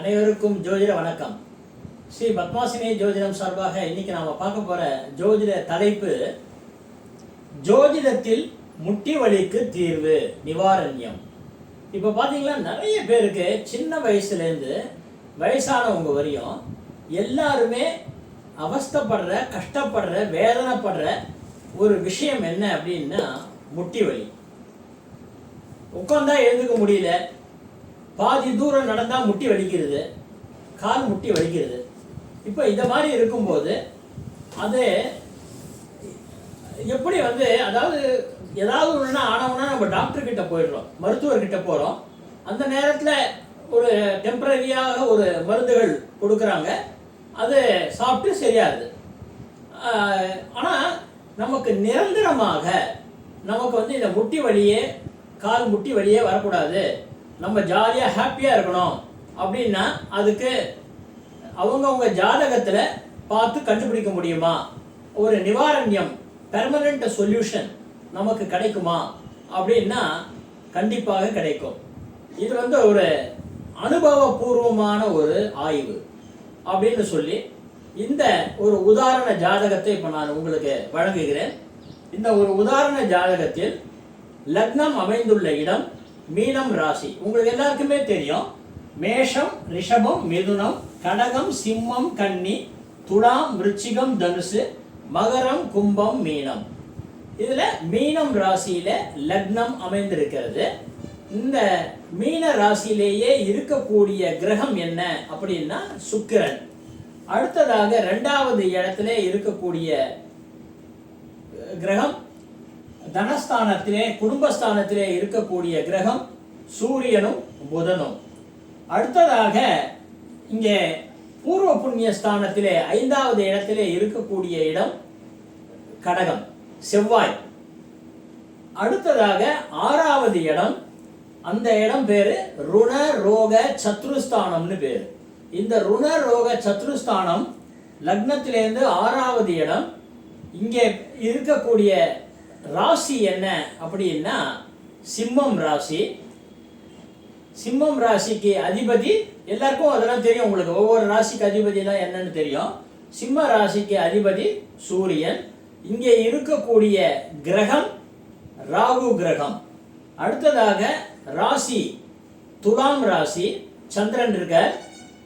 அனைவருக்கும் ஜோதிட வணக்கம். ஸ்ரீ பத்மாசினி ஜோதிடம் சார்பாக இன்னைக்கு நாம பார்க்க போற ஜோதிட தலைப்பு ஜோதிடத்தில் முட்டி வலிக்கு தீர்வு நிவாரண்யம். இப்போ பார்த்தீங்கன்னா நிறைய பேருக்கு சின்ன வயசுலேருந்து வயசானவங்க வரையும் எல்லாருமே அவஸ்தைப்படுற கஷ்டப்படுற வேதனைப்படுற ஒரு விஷயம் என்ன அப்படின்னா முட்டி வலி. உட்காந்தா எழுந்துக்க முடியல. பாதி தூரம் நடந்தால் முட்டி வலிக்கிறது கால் முட்டி வலிக்கிறது. இப்போ இந்த மாதிரி இருக்கும்போது அது எப்படி வந்து அதாவது ஏதாவது ஒன்றுனா ஆனவுன்னா நம்ம டாக்டர்கிட்ட போயிடுறோம் மருத்துவர்கிட்ட போகிறோம் அந்த நேரத்தில் ஒரு டெம்பரரியாக ஒரு மருந்துகள் கொடுக்குறாங்க. அது சாப்பிட்டு சரியாது. ஆனால் நமக்கு நிரந்தரமாக நமக்கு வந்து இந்த முட்டி வலியே கால் முட்டி வழியே வரக்கூடாது. நம்ம ஜாலியாக ஹாப்பியாக இருக்கணும் அப்படின்னா அதுக்கு அவங்கவுங்க ஜாதகத்தில் பார்த்து கண்டுபிடிக்க முடியுமா? ஒரு நிவாரண்யம் பெர்மனண்ட் சொல்யூஷன் நமக்கு கிடைக்குமா? அப்படின்னா கண்டிப்பாக கிடைக்கும். இது வந்து ஒரு அனுபவபூர்வமான ஒரு ஆய்வு அப்படின்னு சொல்லி இந்த ஒரு உதாரண ஜாதகத்தை இப்போ நான் உங்களுக்கு வழங்குகிறேன். இந்த ஒரு உதாரண ஜாதகத்தில் லக்னம் அமைந்துள்ள இடம் மீனம் ராசி. உங்களுக்கு எல்லாருக்குமே தெரியும். மேஷம் ரிஷபம் மிதுனம் கடகம் சிம்மம் கன்னி துலாம் விருச்சிகம் தனுசு மகரம் கும்பம் மீனம். இதில் மீனம் ராசியில் லக்னம் அமைந்திருக்கிறது. இந்த மீன ராசியிலேயே இருக்கக்கூடிய கிரகம் என்ன அப்படின்னா சுக்கிரன். அடுத்ததாக ரெண்டாவது இடத்துல இருக்கக்கூடிய கிரகம் தனஸ்தானத்திலே குடும்பஸ்தானத்திலே இருக்கக்கூடிய கிரகம் சூரியனும் புதனும். அடுத்ததாக இங்கே பூர்வ புண்ணிய ஸ்தானத்திலே ஐந்தாவது இடத்திலே இருக்கக்கூடிய இடம் கடகம் செவ்வாய். அடுத்ததாக ஆறாவது இடம் அந்த இடம் பேரு ருண ரோக சத்ருஸ்தானம்னு பேரு. இந்த ருண ரோக சத்ருஸ்தானம் லக்னத்திலேருந்து ஆறாவது இடம் இங்கே இருக்கக்கூடிய ராசி என்ன அப்படின்னா சிம்மம் ராசி. சிம்மம் ராசிக்கு அதிபதி எல்லாருக்கும் அதெல்லாம் தெரியும் உங்களுக்கு. ஒவ்வொரு ராசிக்கு அதிபதினா என்னன்னு தெரியும். சிம்ம ராசிக்கு அதிபதி சூரியன். இங்கே இருக்கக்கூடிய கிரகம் ராகு கிரகம். அடுத்ததாக ராசி துலாம் ராசி சந்திரன் இருக்க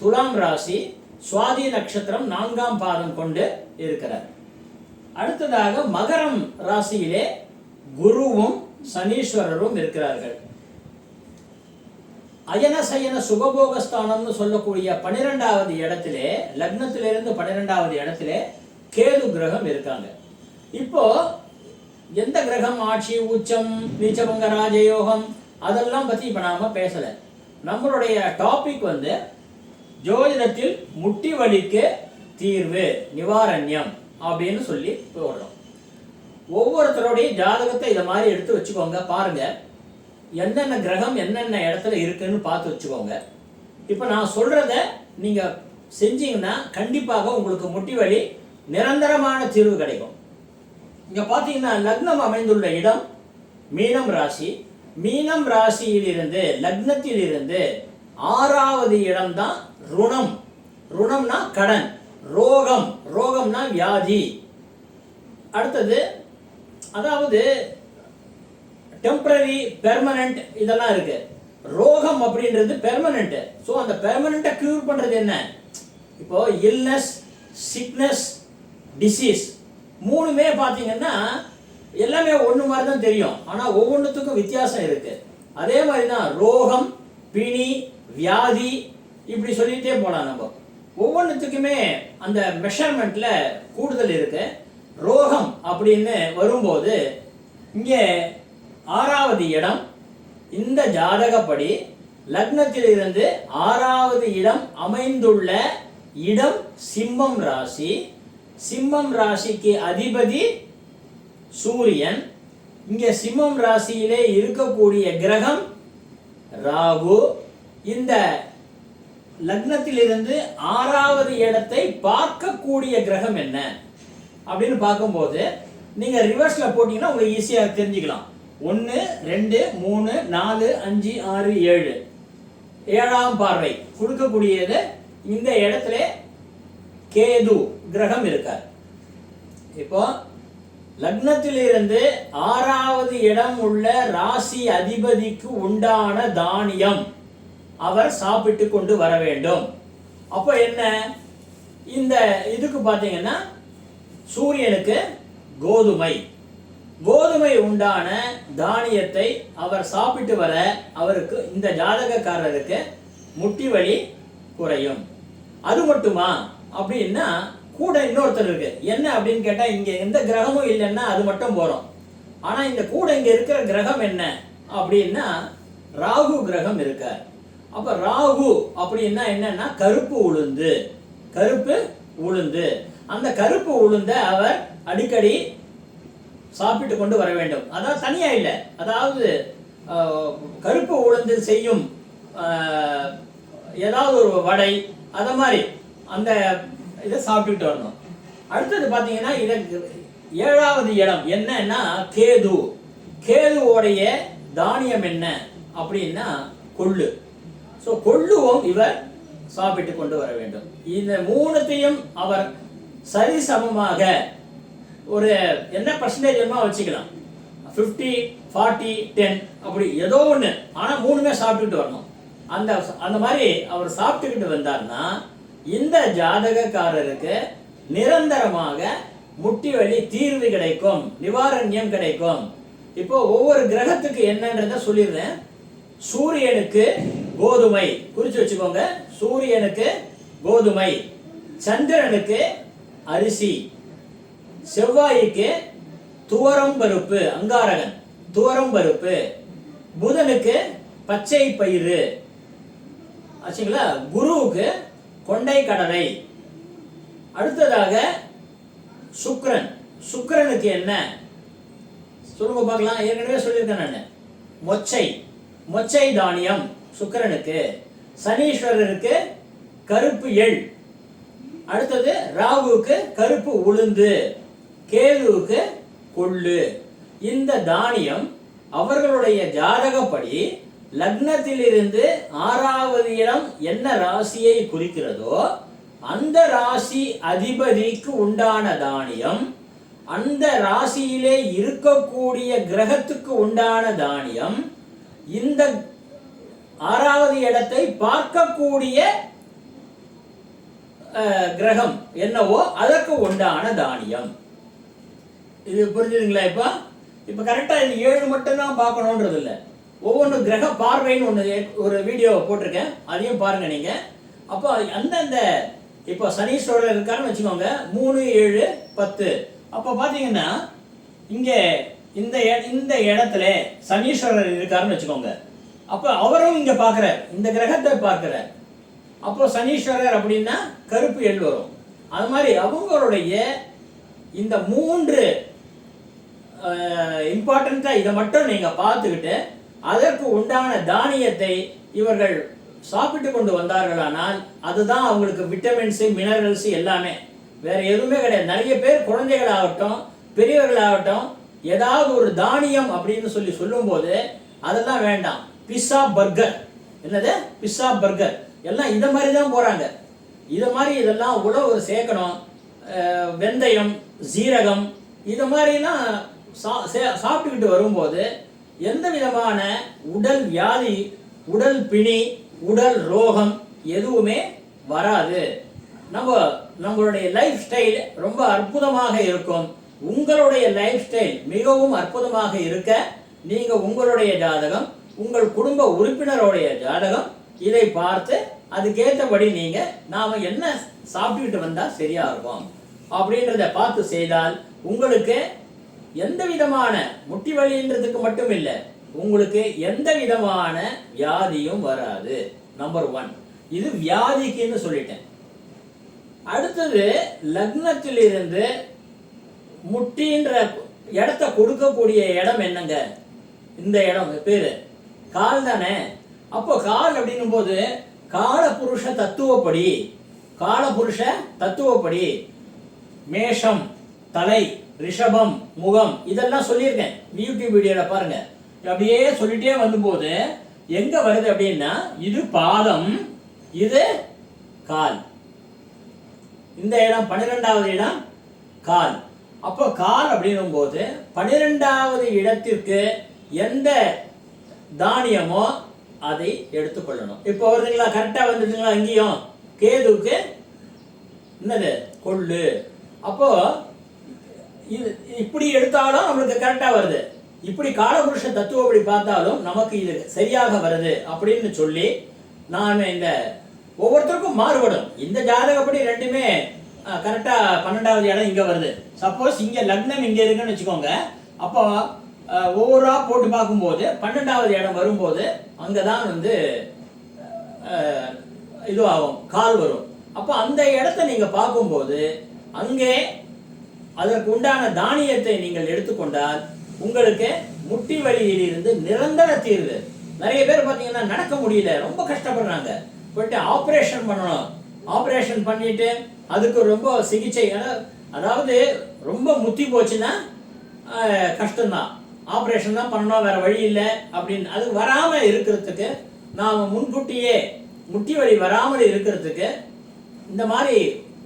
துலாம் ராசி சுவாதி நட்சத்திரம் நான்காம் பாதம் கொண்டு இருக்கிறார். அடுத்ததாக மகரம் ராசியிலே குருவும் சனீஸ்வரரும் இருக்கிறார்கள். அயன சயன சுகபோகஸ்தானம்னு சொல்லக்கூடிய பன்னிரெண்டாவது இடத்திலே லக்னத்திலிருந்து பன்னிரெண்டாவது இடத்திலே கேது கிரகம் இருக்காங்க. இப்போ எந்த கிரகம்? ஆட்சி உச்சம் நீச்சபங்க ராஜயோகம் அதெல்லாம் பற்றி இப்போ நாம் பேசலை. நம்மளுடைய டாபிக் வந்து ஜோதிடத்தில் முட்டி வலிக்கு தீர்வு நிவாரண்யம். அப்படின்னு சொல்லி போடுறோம் ஒவ்வொருத்தருடைய ஜாதகத்தை இதை மாதிரி எடுத்து வச்சுக்கோங்க. பாருங்க. என்னென்ன கிரகம் என்னென்ன இடத்துல இருக்குன்னு பார்த்து வச்சுக்கோங்க. இப்போ நான் சொல்றத நீங்க செஞ்சீங்கன்னா கண்டிப்பாக உங்களுக்கு முட்டி வலி நிரந்தரமான தீர்வு கிடைக்கும். இங்க பார்த்தீங்கன்னா லக்னம் அமைந்துள்ள இடம் மீனம் ராசி. மீனம் ராசியிலிருந்து லக்னத்திலிருந்து ஆறாவது இடம்தான் ருணம். ருணம்னா கடன். ரோகம் ரோகம்னா வியாதி. அடுத்தது அதாவது டெம்பரரி பெர்மனன்ட் இதெல்லாம் இருக்கு. ரோகம் அப்படின்றது பெர்மனன்ட் ஸோ அந்த பெர்மனண்ட்டை க்யூர் பண்ணுறது என்ன? இப்போ இல்னஸ் சிக்னஸ் டிசீஸ் மூணுமே பார்த்தீங்கன்னா எல்லாமே ஒன்று மாதிரி தான் தெரியும். ஆனால் ஒவ்வொன்றுத்துக்கும் வித்தியாசம் இருக்கு. அதே மாதிரி தான் ரோகம் பிணி வியாதி இப்படி சொல்லிகிட்டே போகலாம் நம்ம. ஒவ்வொன்றுத்துக்குமே அந்த மெஷர்மெண்ட்ல கூடுதல் இருக்கு. ரோகம் அப்படின்னு வரும்போது இங்கே ஆறாவது இடம் இந்த ஜாதகப்படி லக்னத்திலிருந்து ஆறாவது இடம் அமைந்துள்ள இடம் சிம்மம் ராசி. சிம்மம் ராசிக்கு அதிபதி சூரியன். இங்கே சிம்மம் ராசியிலே இருக்கக்கூடிய கிரகம் ராகு. இந்த லக்னத்திலிருந்து ஆறாவது இடத்தை பார்க்கக்கூடிய கிரகம் என்ன? அப்படின்னு பார்க்கும்போது நீங்க ரிவர்ஸ்ல போட்டீங்கன்னா உங்களுக்கு ஈஸியா தெரிஞ்சுக்கலாம். ஒன்று ரெண்டு மூணு நாலு அஞ்சு ஆறு ஏழு. ஏழாம் பார்வை. கொடுக்கக்கூடியது இந்த இடத்துல கேது கிரகம் இருக்கார். இப்போ லக்னத்திலிருந்து ஆறாவது இடம் உள்ள ராசி அதிபதிக்கு உண்டான தானியம். அவர் சாப்பிட்டு கொண்டு வர வேண்டும். அப்போ என்ன? இந்த இதுக்கு பார்த்தீங்கன்னா சூரியனுக்கு கோதுமை. கோதுமை உண்டான தானியத்தை அவர் சாப்பிட்டு வர அவருக்கு இந்த ஜாதகக்காரருக்கு முட்டி வலி குறையும். அது மட்டுமா? அப்படின்னா கூட இன்னொருத்தர் இருக்கு. என்ன அப்படின்னு கேட்டால் இங்கே எந்த கிரகமும் இல்லைன்னா அது மட்டும் போகிறோம் ஆனால் இந்த கூட இங்கே இருக்கிற கிரகம் என்ன? அப்படின்னா ராகு கிரகம் இருக்கார். அப்ப ராகு அப்படின்னா என்னன்னா கருப்பு உளுந்து. கருப்பு உளுந்து. அந்த கருப்பு உளுந்த அவர் அடிக்கடி சாப்பிட்டு கொண்டு வர வேண்டும். அதாவது தனியா இல்லை. அதாவது கருப்பு உளுந்து செய்யும் ஏதாவது ஒரு வடை அதை மாதிரி. அந்த இதை சாப்பிட்டுட்டு வரணும். அடுத்தது பார்த்தீங்கன்னா இதற்கு ஏழாவது இடம் என்னன்னா கேது. கேதுவோடைய தானியம் என்ன அப்படின்னா கொள்ளு. ஸோ கொள்ளுவோம் இவர் சாப்பிட்டு கொண்டு வர வேண்டும். இந்த மூணுத்தையும் அவர் சரிசமமாக ஒரு என்ன பர்சன்டேஜ் வச்சுக்கலாம். ஃபிஃப்டி ஃபார்ட்டி டென் அப்படி ஏதோ ஒன்று ஆனால் மூணுமே சாப்பிட்டுட்டு வரணும். அந்த அந்த மாதிரி அவர் சாப்பிட்டுக்கிட்டு வந்தார்னா இந்த ஜாதகக்காரருக்கு நிரந்தரமாக முட்டி வலி தீர்வு கிடைக்கும். நிவாரண்யம் கிடைக்கும். இப்போ ஒவ்வொரு கிரகத்துக்கு என்னன்றத சொல்லிடுறேன். சூரியனுக்கு கோதுமை. குறிச்சு வச்சுக்கோங்க. சூரியனுக்கு கோதுமை. சந்திரனுக்கு அரிசி. செவ்வாய்க்கு துவரம் பருப்பு அங்காரகன். துவரம் பருப்பு. புதனுக்கு பச்சை பயிறு. ஆச்சுங்களா? குருவுக்கு கொண்டை கடலை. அடுத்ததாக சுக்ரன் சுக்ரனுக்கு என்ன? சொல்லுங்க பார்க்கலாம். ஏற்கனவே சொல்லியிருக்கேன் நான். மொச்சை. மொச்சை தானியம் சுக்கிரனுக்கு. சனீஸ்வரருக்கு கருப்பு எள். அடுத்தது ராகுவுக்கு கருப்பு உளுந்து. கேதுவுக்கு கொள்ளு. இந்த தானியம் அவர்களுடைய ஜாதகப்படி லக்னத்திலிருந்து ஆறாவது இடம் என்ன ராசியை குறிக்கிறதோ அந்த ராசி அதிபதிக்கு உண்டான தானியம் அந்த ராசியிலே இருக்கக்கூடிய கிரகத்துக்கு உண்டான தானியம் இந்த ஆறாவது இடத்தை பார்க்கக்கூடிய கிரகம் என்னவோ அதற்கு உண்டான தானியம். இது புரிஞ்சுதுங்களா இப்போ? இப்போ கரெக்டாக இந்த ஏழு மட்டும்தான் பார்க்கணுன்றது இல்லை ஒவ்வொன்றும் கிரக பார்வைன்னு ஒன்று ஒரு வீடியோ போட்டிருக்கேன். அதையும் பாருங்க நீங்கள் அப்போ அந்தந்த இப்போ சனீஸ்வரர் இருக்காருன்னு வச்சுக்கோங்க. மூணு ஏழு பத்து. அப்போ பார்த்தீங்கன்னா இங்கே இந்த இந்த இடத்துல சனீஸ்வரர் இருக்காருன்னு வச்சுக்கோங்க. அப்போ அவரும் இங்கே பார்க்குறார். இந்த கிரகத்தை பார்க்குறார். அப்போ சனீஸ்வரர் அப்படின்னா கருப்பு எள் வரும். அது மாதிரி அவங்களுடைய இந்த மூன்று இம்பார்ட்டண்ட்டாக இதை மட்டும் நீங்கள் பார்த்துக்கிட்டு அதற்கு உண்டான தானியத்தை இவர்கள் சாப்பிட்டு கொண்டு வந்தார்களானால் அதுதான் அவங்களுக்கு விட்டமின்ஸு மினரல்ஸு எல்லாமே. வேறு எதுவுமே கிடையாது. நிறைய பேர் குழந்தைகளாகட்டும் பெரியவர்களாகட்டும் ஏதாவது ஒரு தானியம் அப்படின்னு சொல்லி சொல்லும்போது அதெல்லாம் வேண்டாம். பிஸ்ஸா பர்கர் என்னது? பிஸ்ஸா பர்கர் எல்லாம் இதை மாதிரி தான் போகிறாங்க இதை மாதிரி இதெல்லாம் உழவு சேர்க்கணும். வெந்தயம் சீரகம் இதை மாதிரிலாம் சா சே- சாப்பிட்டுக்கிட்டு வரும்போது எந்த விதமான உடல் வியாதி உடல் பிணி உடல் ரோகம் எதுவுமே வராது. நம்ம நம்மளுடைய லைஃப் ஸ்டைல் ரொம்ப அற்புதமாக இருக்கும். உங்களுடைய லைஃப் ஸ்டைல் மிகவும் அற்புதமாக இருக்க நீங்கள் உங்களுடைய ஜாதகம் உங்கள் குடும்ப உறுப்பினருடைய ஜாதகம் இதை பார்த்து அதுக்கேற்றபடி நீங்கள் நாம் என்ன சாப்பிட்டுக்கிட்டு வந்தால் சரியாக இருக்கும்? அப்படின்றத பார்த்து செய்தால் உங்களுக்கு எந்த விதமான முட்டி வலின்றதுக்கு மட்டும் இல்லை உங்களுக்கு எந்த விதமான வியாதியும் வராது. நம்பர் ஒன் இது வியாதிக்குன்னு சொல்லிட்டேன். அடுத்தது லக்னத்திலிருந்து முட்டின்ற இடத்த கொடுக்கக்கூடிய இடம் என்னங்க? இந்த இடம் பேர். கால் தானே? அப்போ கால் அப்படின்னும் போது காலபுருஷ தத்துவப்படி காலபுருஷ தத்துவப்படி மேஷம் தலை ரிஷபம் முகம் இதெல்லாம் சொல்லியிருக்கேன். யூடியூப் வீடியோவில் பாருங்க. அப்படியே சொல்லிட்டே வந்தபோது எங்க வருது அப்படின்னா இது பாதம் இது கால். இந்த இடம் பன்னிரெண்டாவது இடம் கால். அப்போ கால் அப்படின்னும் போது பன்னிரெண்டாவது இடத்திற்கு எந்த தானியமோ அதை எடுத்துக்கொள்ளணும். இப்போ வருதுங்களா? கரெக்டாக வந்துட்டுங்களா இங்கேயும். கேதுவுக்கு என்னது? கொள்ளு. அப்போ இது இப்படி எடுத்தாலும் நம்மளுக்கு கரெக்டாக வருது. இப்படி காலபுருஷ தத்துவப்படி பார்த்தாலும் நமக்கு இது சரியாக வருது அப்படின்னு சொல்லி நான் இந்த ஒவ்வொருத்தருக்கும் மாறுபடும். இந்த ஜாதகப்படி ரெண்டுமே கரெக்டாக பன்னெண்டாவது இடம் இங்கே வருது. சப்போஸ் இங்கே லக்னம் இங்கே இருக்குன்னு வச்சுக்கோங்க. அப்போ அஹ், போட்டு பார்க்கும்போது பன்னெண்டாவது இடம் வரும்போது அங்கே தான் வந்து இதுவாகும் கால் வரும். அப்போ அந்த இடத்த நீங்கள் பார்க்கும்போது அங்கே அதற்கு உண்டான தானியத்தை நீங்கள் எடுத்துக்கொண்டால் உங்களுக்கு முட்டி வழியிலிருந்து நிரந்தர தீர்வு. நிறைய பேர் பார்த்தீங்கன்னா நடக்க முடியல ரொம்ப கஷ்டப்படுறாங்க. போயிட்டு ஆப்ரேஷன் பண்ணணும். ஆப்ரேஷன் பண்ணிட்டு அதுக்கு ரொம்ப சிகிச்சை அதாவது- ரொம்ப முத்தி போச்சுன்னா கஷ்டம்தான். ஆப்ரேஷன் தான் பண்ணணும் வேறு வழி இல்லை அப்படின்னு. அது வராமல் இருக்கிறதுக்கு நாம் முன்கூட்டியே முட்டி வலி வராமல் இருக்கிறதுக்கு இந்த மாதிரி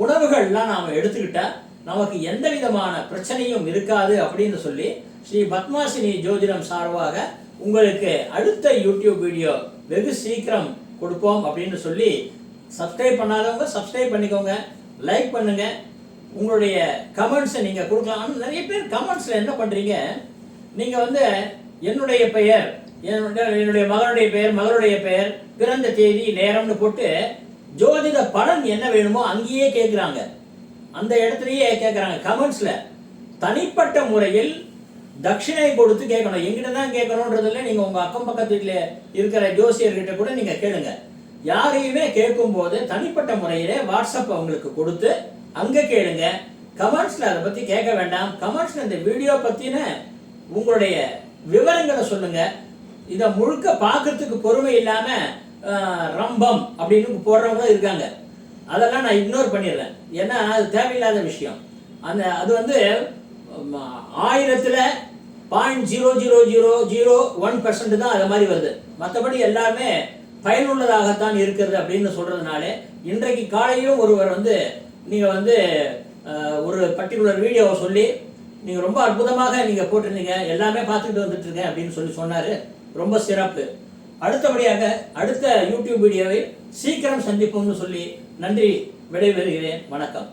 உணவுகள்லாம் நாம் எடுத்துக்கிட்டால் நமக்கு எந்த விதமான பிரச்சனையும் இருக்காது அப்படின்னு சொல்லி ஸ்ரீ பத்மாசினி ஜோதிடம் சார்பாக உங்களுக்கு அடுத்த யூடியூப் வீடியோ வெகு சீக்கிரம் கொடுப்போம் அப்படின்னு சொல்லி சப்ஸ்கிரைப் பண்ணாதவங்க சப்ஸ்கிரைப் பண்ணிக்கோங்க லைக் பண்ணுங்கள் உங்களுடைய கமெண்ட்ஸை நீங்கள் கொடுக்கலாம் நிறைய பேர் கமெண்ட்ஸில் என்ன பண்ணுறீங்க நீங்கள் வந்து என்னுடைய பெயர் என்னுடைய என்னுடைய மகனுடைய பெயர் மகளுடைய பெயர் பிறந்த தேதி நேரம்னு போட்டு ஜோதிட பலன் என்ன வேணுமோ அங்கேயே கேட்குறாங்க அந்த இடத்துலையே கேட்குறாங்க கமெண்ட்ஸில் தனிப்பட்ட முறையில் தட்சிணை கொடுத்து கேட்கணும். எங்கிட்ட தான் கேட்கணுன்றதில்ல நீங்கள் உங்கள் அக்கம் பக்கத்து வீட்டில் இருக்கிற ஜோசியர்கிட்ட கூட நீங்கள் கேளுங்கள் யாரையுமே கேட்கும்போது தனிப்பட்ட முறையிலே வாட்ஸ்அப் அவங்களுக்கு கொடுத்து அங்கே கேளுங்க. கமெண்ட்ஸில் அதை பற்றி கேட்க வேண்டாம். கமெண்ட்ஸில் இந்த வீடியோ பற்றின உங்களுடைய விவரங்களை சொல்லுங்க. இதை முழுக்க பார்க்கறதுக்கு பொறுமை இல்லாமல் ரம்பம் அப்படின்னு போடுறவங்களும் இருக்காங்க. அதெல்லாம் நான் இக்னோர் பண்ணிடுறேன். ஏன்னா அது தேவையில்லாத விஷயம். அந்த அது வந்து ஆயிரத்தில் point zero zero zero zero one percent தான் அது மாதிரி வருது. மற்றபடி எல்லாமே பயனுள்ளதாகத்தான் இருக்கிறது அப்படின்னு சொல்கிறதுனால இன்றைக்கு காலையிலும் ஒருவர் வந்து நீங்கள் வந்து ஒரு பர்டிகுலர் வீடியோவை சொல்லி நீங்கள் ரொம்ப அற்புதமாக நீங்கள் போட்டிருந்தீங்க எல்லாமே பார்த்துட்டு வந்துட்டுருக்கேன் அப்படின்னு சொல்லி சொன்னார். ரொம்ப சிறப்பு. அடுத்தபடியாக அடுத்த யூடியூப் வீடியோவை சீக்கிரம் சந்திப்போம்னு சொல்லி நன்றி விடைபெறுகிறேன். வணக்கம்.